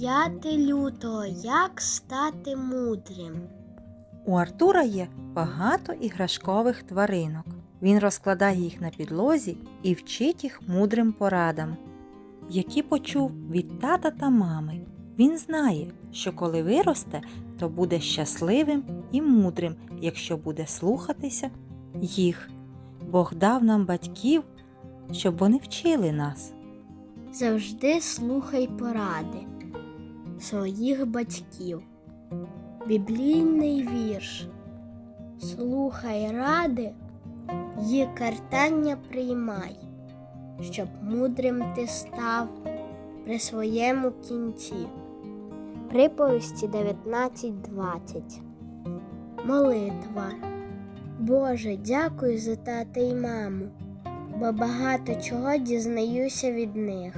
5 лютого. Як стати мудрим? У Артура є багато іграшкових тваринок. Він розкладає їх на підлозі і вчить їх мудрим порадам, які почув від тата та мами. Він знає, що коли виросте, то буде щасливим і мудрим, якщо буде слухатися їх. Бог дав нам батьків, щоб вони вчили нас. Завжди слухай поради своїх батьків. Біблійний вірш. Слухай ради й картання приймай, щоб мудрим ти став при своєму кінці. Приповісті 19.20 Молитва. Боже, дякую за тата і маму, бо багато чого дізнаюся від них.